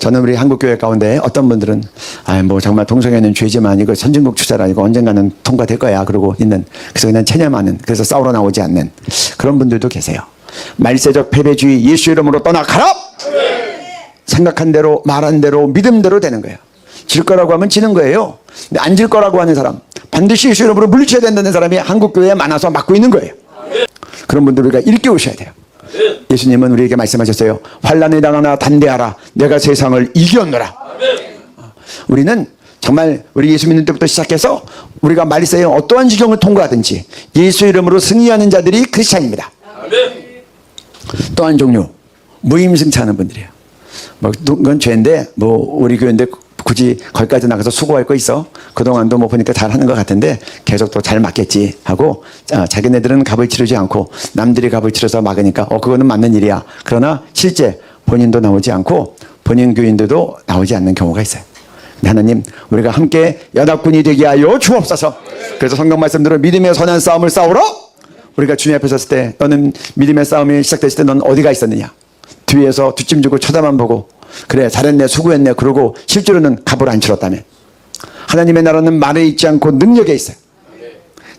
저는 우리 한국교회 가운데 어떤 분들은 아 뭐 정말 동성애는 죄지만 이거 선진국 투자라 이거 언젠가는 통과될 거야 그러고 있는 그래서 그냥 체념하는 그래서 싸우러 나오지 않는 그런 분들도 계세요. 말세적 패배주의 예수 이름으로 떠나가라. 생각한 대로 말한 대로 믿음대로 되는 거예요. 질 거라고 하면 지는 거예요. 근데 안 질 거라고 하는 사람 반드시 예수 이름으로 물리쳐야 된다는 사람이 한국 교회에 많아서 막고 있는 거예요. 그런 분들 우리가 일깨우셔야 돼요. 예수님은 우리에게 말씀하셨어요. 환란에 당하나 단대하라. 내가 세상을 이겼노라. 우리는 정말 우리 예수 믿는 때부터 시작해서 우리가 말세에 어떠한 지경을 통과하든지 예수 이름으로 승리하는 자들이 크리스찬입니다. 또한 종류 무임승차하는 분들이에요. 뭐 그건 죄인데 뭐 우리 교회인데 굳이 거기까지 나가서 수고할 거 있어. 그동안도 뭐 보니까 잘하는 것 같은데 계속 또 잘 맞겠지 하고 아, 자기네들은 값을 치르지 않고 남들이 값을 치러서 막으니까 어 그거는 맞는 일이야. 그러나 실제 본인도 나오지 않고 본인 교인들도 나오지 않는 경우가 있어요. 하나님 우리가 함께 연합군이 되게 하여 주옵소서. 그래서 성경 말씀대로 믿음의 선한 싸움을 싸우러 우리가 주님 앞에 섰을 때 너는 믿음의 싸움이 시작됐을 때 넌 어디가 있었느냐? 뒤에서 뒷짐 주고 쳐다만 보고 그래 잘했네 수고했네. 그러고 실제로는 갑을 안 치렀다며. 하나님의 나라는 말에 있지 않고 능력에 있어요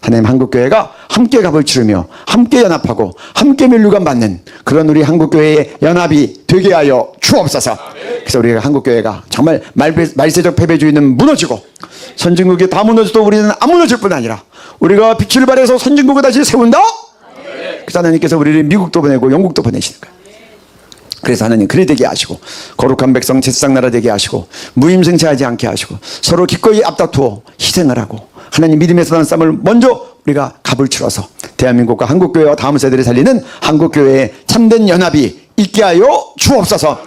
하나님 한국교회가 함께 갑을 치르며 함께 연합하고 함께 면류관 받는 그런 우리 한국교회의 연합이 되게 하여 주옵소서. 그래서 우리가 한국교회가 정말 말, 말세적 패배주의는 무너지고 선진국이 다 무너져도 우리는 안 무너질 뿐 아니라 우리가 빛을 발해서 선진국을 다시 세운다? 그래서 하나님께서 우리를 미국도 보내고 영국도 보내시는 거예요 그래서 하나님 그리 되게 하시고 거룩한 백성 제사장 나라 되게 하시고 무임승차 하지 않게 하시고 서로 기꺼이 앞다투어 희생을 하고 하나님 믿음의 선한 싸움을 먼저 우리가 갑을 치러서 대한민국과 한국교회와 다음 세대를 살리는 한국교회의 참된 연합이 있게 하여 주옵소서